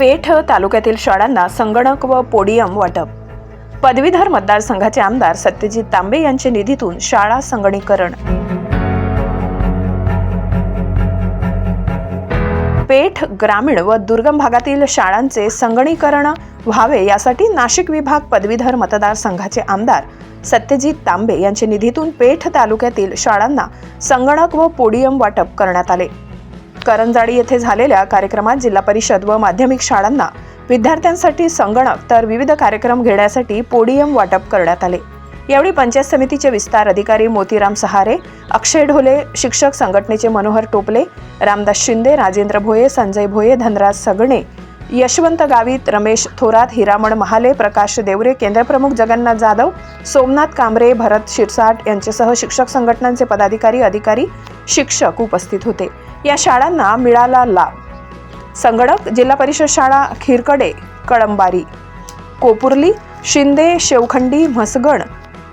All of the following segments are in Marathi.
पेठ तालुक्यातील शाळांना संगणक व पोडियम वाटप. पदवीधर मतदारसंघाचे आमदार सत्यजित तांबे यांच्या निधीतून शाळा संगणीकरण. पेठ ग्रामीण व दुर्गम भागातील शाळांचे संगणीकरण व्हावे यासाठी नाशिक विभाग पदवीधर मतदारसंघाचे आमदार सत्यजित तांबे यांच्या निधीतून पेठ तालुक्यातील शाळांना संगणक व पोडियम वाटप करण्यात आले. करंजाडी येथे झालेल्या कार्यक्रमात जिल्हा परिषद व माध्यमिक शाळांना विद्यार्थ्यांसाठी संगणक तर विविध कार्यक्रम घेण्यासाठी पोडियम वाटप करण्यात आले. यावेळी पंचायत समितीचे विस्तार अधिकारी मोतीराम सहारे अक्षय ढोले शिक्षक संघटनेचे मनोहर टोपले रामदास शिंदे राजेंद्र भोये संजय भोये धनराज सगणे यशवंत गावित रमेश थोरात हिरामण महाले प्रकाश देवरे केंद्रप्रमुख जगन्नाथ जाधव सोमनाथ कांबरे भरत शिरसाट यांच्यासह शिक्षक संघटनांचे पदाधिकारी अधिकारी शिक्षक उपस्थित होते. या शाळांना मिळाला लाभ. संगणक जिल्हा परिषद शाळा खिरकडे कळंबारी कोपुर्ली शिंदे शेवखंडी म्हसगण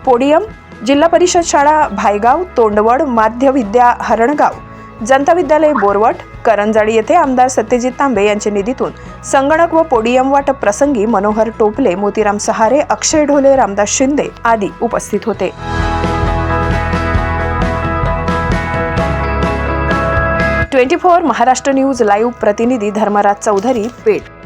पोडियम जिल्हा परिषद शाळा भायगाव तोंडवड माध्य विद्या हरणगाव जनता विद्यालय बोरवट करंजाडी येथे आमदार सत्यजित तांबे यांच्या निधीतून संगणक व पोडियम वाटप प्रसंगी मनोहर टोपले मोतीराम सहारे अक्षय ढोले रामदास शिंदे आदी उपस्थित होते. Twenty four Maharashtra news live प्रतिनिधी धर्मराज चौधरी पेठ.